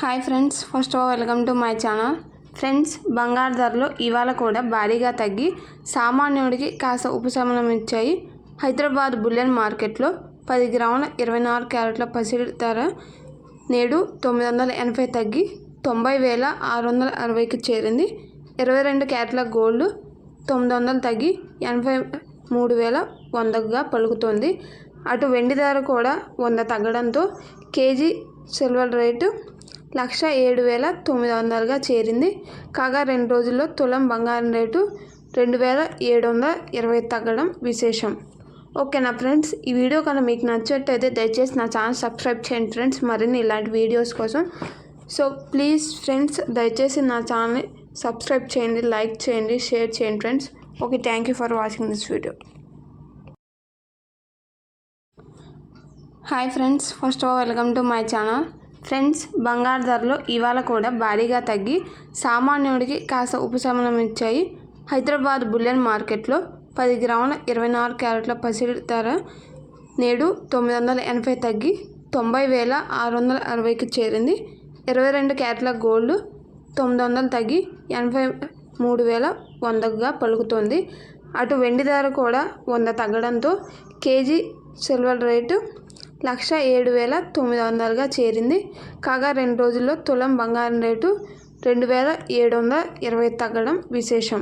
Hi friends first of welcome to my channel. Friends బంగారు ధరలు ఇవాళ కూడా భారీగా తగ్గి సామాన్యుడికి కాస్త ఉపశమనం ఇచ్చాయి హైదరాబాద్ బులియన్ మార్కెట్లో పది గ్రాముల ఇరవై నాలుగు క్యారెట్ల పసిడి ధర నేడు తొమ్మిది వందల ఎనభై తగ్గి తొంభై వేల ఆరు వందల అరవైకి చేరింది. ఇరవై రెండు క్యారెట్ల గోల్డ్ తొమ్మిది వందలు తగ్గి ఎనభై మూడు వేల వందగా పలుకుతుంది. అటు వెండి ధర కూడా వంద తగ్గడంతో కేజీ సిల్వర్ రేటు లక్ష ఏడు వేల తొమ్మిది వందలుగా చేరింది. కాగా రెండు రోజుల్లో తులం బంగారం రేటు రెండు వేల ఏడు వందల ఇరవై తగ్గడం విశేషం. ఓకేనా ఫ్రెండ్స్? ఈ వీడియో కనుక మీకు నచ్చినట్టయితే దయచేసి నా ఛానల్ సబ్స్క్రైబ్ చేయండి ఫ్రెండ్స్. మరిన్ని ఇలాంటి వీడియోస్ కోసం. సో ప్లీజ్ ఫ్రెండ్స్ దయచేసి నా ఛానల్ని సబ్స్క్రైబ్ చేయండి లైక్ చేయండి షేర్ చేయండి friends. Okay thank you for watching this video. Hi friends first of all welcome to my channel. Friends బంగారు ధరలు ఇవాళ కూడా భారీగా తగ్గి సామాన్యుడికి కాస్త ఉపశమనం ఇచ్చాయి హైదరాబాద్ బుల్లెన్ మార్కెట్లో పది గ్రాముల ఇరవై నాలుగు క్యారెట్ల పసిడి ధర నేడు తొమ్మిది వందల ఎనభై తగ్గి తొంభై వేల ఆరు వందల అరవైకి చేరింది. ఇరవై రెండు క్యారెట్ల గోల్డ్ తొమ్మిది వందలు తగ్గి ఎనభై మూడు వేల వందగా పలుకుతుంది. అటు వెండి ధర కూడా వంద తగ్గడంతో కేజీ సిల్వర్ రేటు లక్ష ఏడు వేల తొమ్మిది వందలుగా చేరింది. కాగా రెండు రోజుల్లో తులం బంగారం రేటు రెండు వేల ఏడు వందల ఇరవై తగ్గడం విశేషం.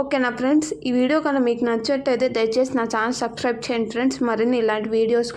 ఓకేనా ఫ్రెండ్స్? ఈ వీడియో కనుక మీకు నచ్చినట్టయితే దయచేసి నా ఛానల్ సబ్స్క్రైబ్ చేయండి ఫ్రెండ్స్. మరిన్ని ఇలాంటి వీడియోస్